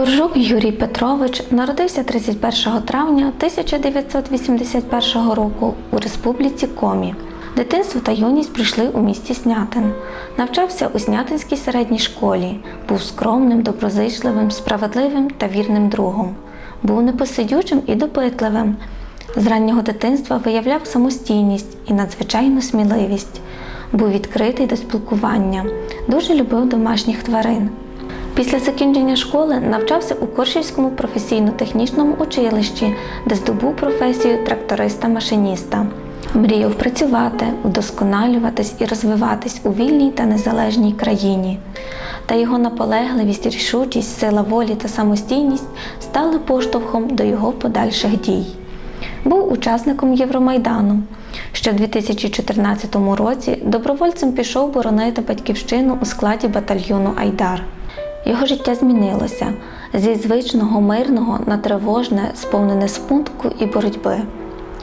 Коржук Юрій Петрович народився 31 травня 1981 року у Республіці Комі. Дитинство та юність прийшли у місті Снятин. Навчався у Снятинській середній школі, був скромним, доброзичливим, справедливим та вірним другом. Був непосидючим і допитливим. З раннього дитинства виявляв самостійність і надзвичайну сміливість. Був відкритий до спілкування, дуже любив домашніх тварин. Після закінчення школи навчався у Коршівському професійно-технічному училищі, де здобув професію тракториста-машиніста. Мріяв працювати, удосконалюватись і розвиватись у вільній та незалежній країні. Та його наполегливість, рішучість, сила волі та самостійність стали поштовхом до його подальших дій. Був учасником Євромайдану. Ще в 2014 році добровольцем пішов боронити батьківщину у складі батальйону Айдар. Його життя змінилося зі звичного мирного на тривожне, сповнене смутку і боротьби.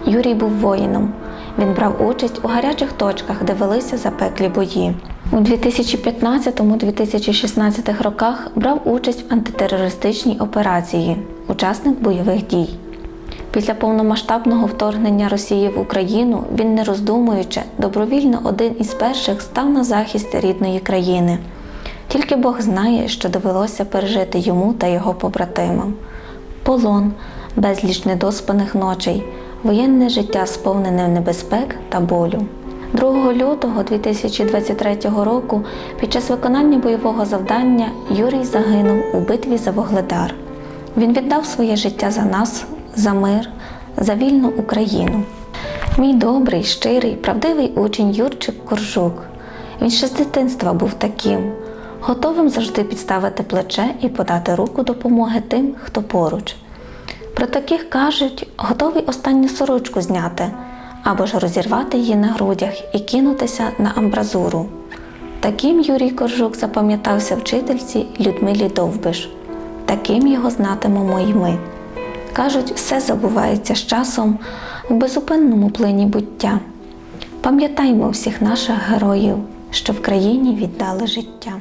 Юрій був воїном. Він брав участь у гарячих точках, де велися запеклі бої. У 2015-2016 роках брав участь в антитерористичній операції, учасник бойових дій. Після повномасштабного вторгнення Росії в Україну він, не роздумуючи, добровільно один із перших став на захист рідної країни. Тільки Бог знає, що довелося пережити йому та його побратимам. Полон, безліч недоспаних ночей, воєнне життя сповнене небезпек та болю. 2 лютого 2023 року під час виконання бойового завдання Юрій загинув у битві за Вогледар. Він віддав своє життя за нас, за мир, за вільну Україну. Мій добрий, щирий, правдивий учень Юрчик Коржук. Він ще з дитинства був таким, готовим завжди підставити плече і подати руку допомоги тим, хто поруч. Про таких кажуть, готовий останню сорочку зняти або ж розірвати її на грудях і кинутися на амбразуру. Таким Юрій Коржук запам'ятався вчительці Людмилі Довбиш. Таким його знатимемо й ми. Кажуть, все забувається з часом в безупинному плині буття. Пам'ятаймо всіх наших героїв, що в країні віддали життя.